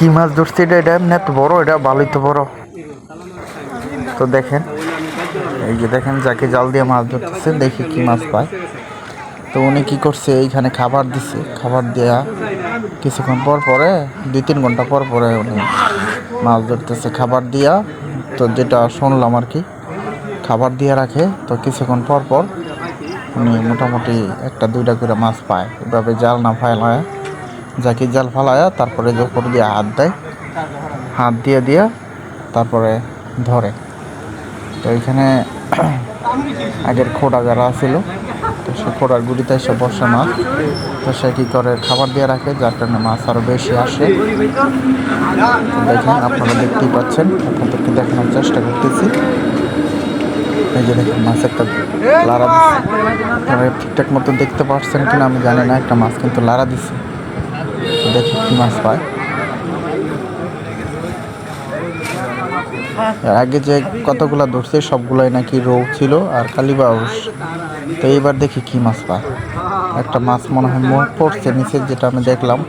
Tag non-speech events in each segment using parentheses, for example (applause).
কি মাছ ধরছে এটা? এটা এমনি এত বড়, এটা ভালোই তো বড়। তো দেখেন, এই যে দেখেন যাকে জাল দিয়ে মাছ ধরতেছে, দেখি কি মাছ পায়। তো উনি কি করছে, এইখানে খাবার দিছে। খাবার দেয়া কিছুক্ষণ পর পরে, দুই তিন ঘণ্টা পর পরে উনি মাছ ধরতেছে। খাবার দিয়া, তো যেটা শুনলাম আর কি, খাবার দিয়ে রাখে। তো কিছুক্ষণ পর পর উনি মোটামুটি একটা দুইটা করে মাছ পায়। এভাবে জাল না ফালায়। যাকে জাল ফালায় তারপরে উপর দিয়ে হাত দেয়। হাত দিয়ে দিয়ে তারপরে ধরে। তো এখানে (clears throat) আগের খোড়া যারা ছিল, তো সে খোড়ার গুড়িতে এসে বসে মাছ। তো সে কী করে খাবার দিয়ে রাখে? যার কারণে মাছ আরও বেশি আসে। দেখেন, আপনারা দেখতেই পাচ্ছেন, আপনাদেরকে দেখানোর চেষ্টা করতেছি। এই যে দেখেন, মাছ একটা লাড়া দিচ্ছে ঠিকঠাক মতো দেখতে পাচ্ছেন কিনা আমি জানি না, একটা মাছ কিন্তু লাড়া দিচ্ছে দেখি কি মাছ পায়? আগে যে কতগুলো ধরছে সবগুলাই নাকি রৌ ছিল আর কালিবাউস। তো এইবার দেখি কি মাছ পায়। একটা মাছ মনে হয় মুখ পড়ছে নিচে যেটা আমি দেখলাম।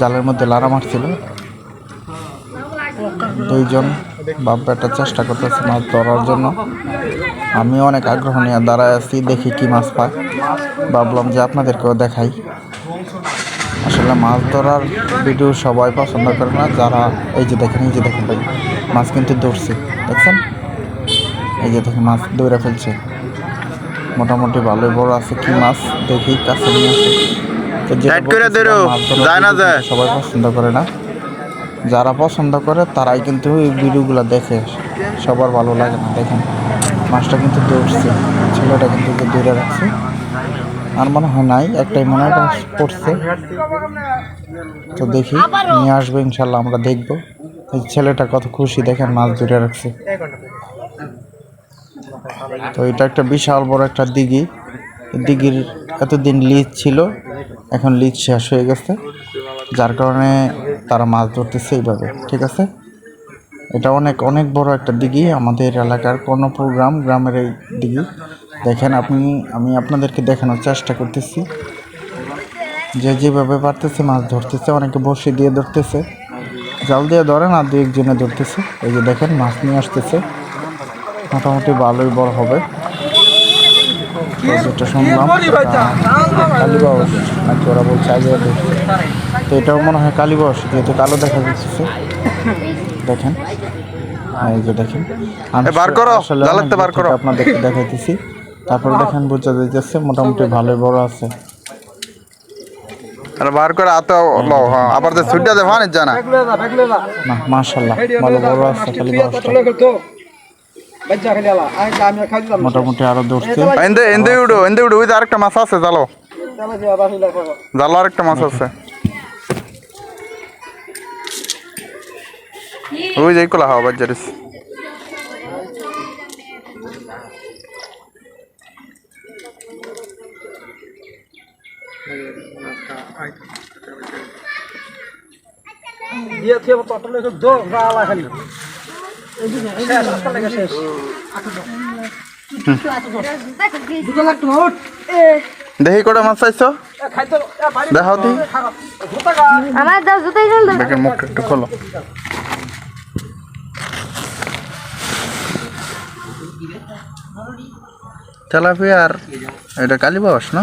জালের মধ্যে লাড়া মারছিল। দুইজন বাপ বেটা চেষ্টা করতেছে মাছ ধরার জন্য। আমি অনেক আগ্রহ নিয়ে দাঁড়ায় আছি দেখি কি মাছ পায়। ভাবলাম যে আপনাদেরকেও দেখাই। আসলে মাছ ধরার ভিডিও সবাই পছন্দ করে না যারা এই যে দেখেন এই যে দেখেন ভাই মাছ কিন্তু ধরছে দেখছেন? এই যে দেখেন মাছ দৌড়ে ফেলছে। মোটামুটি ভালোই বড় আছে কি মাছ দেখি কাছে নিয়ে আসি। তো সবাই পছন্দ করে না। যারা পছন্দ করে তারাই কিন্তু এই ভিডিওগুলো দেখে। সবার ভালো লাগে না দেখেন। মাছটা কিন্তু দৌড়ছে ছেলেটা কিন্তু দৌড়ে রাখছে। আর মনে হয় নাই, একটাই মনে হয় পড়ছে। তো দেখি, নিয়ে আসবে, ইনশাল্লাহ আমরা দেখব। এই ছেলেটা কত খুশি, দেখেন মাছ ধরে রাখছে। তো এটা একটা বিশাল বড় একটা দিঘি। দিঘির এতদিন লিজ ছিল, এখন লিজ শেষ হয়ে গেছে। যার কারণে তারা মাছ ধরতেছে এইভাবে, ঠিক আছে? এটা অনেক অনেক বড় একটা দিঘি আমাদের এলাকার কর্ণপুর গ্রাম, গ্রামের এই দিঘি। দেখেন আপনি আমি আপনাদেরকে দেখানোর চেষ্টা করতেছি। যে যেভাবে পারতেছে মাছ ধরতেছে অনেকে বসে দিয়ে ধরতেছে। জাল দিয়ে ধরে না দু একজনে ধরতেছে। এই যে দেখেন মাছ নিয়ে আসতেছে। মোটামুটি ভালোই বড় হবে। যেটা শুনলাম কালীবাস নাকি ওরা বলছে আগে তো এটাও মনে হয় কালীবাস যেহেতু কালো দেখা যাচ্ছে। দেখেন এই যে দেখেন। আসলে আপনাদেরকে দেখাইতেছি। তারপরে দেখেন বোঝা যাইতেছে মোটামুটি ভালোই বড় আছে। আরে বার করে আতো লও হ্যাঁ আবার তো ছুটিয়া দে ফানিস জানা না মাশাল্লাহ ভালো বড় আছে কালীবাসটা মোটামুটি আরও ধরছে এন্দে এন্দে উড়ো এন্দে উড়ো ওই আরেকটা মাছ আছে জালো জালো আরেকটা মাছ আছে। ওই যে কোলা হাওয়া বাজারিস দিয়ে থেকে তটলে দো রালা খালি শেষ আজকাল লেগে শেষ দুটো লাগতো না উঠ দেখি কটা মাছ চাইছো? দেখাও দি আমার দাও জুতাই জল দাও দেখেন মুখটা একটু খোলো। তেলাপিয়া আর এটা কালীবাস না?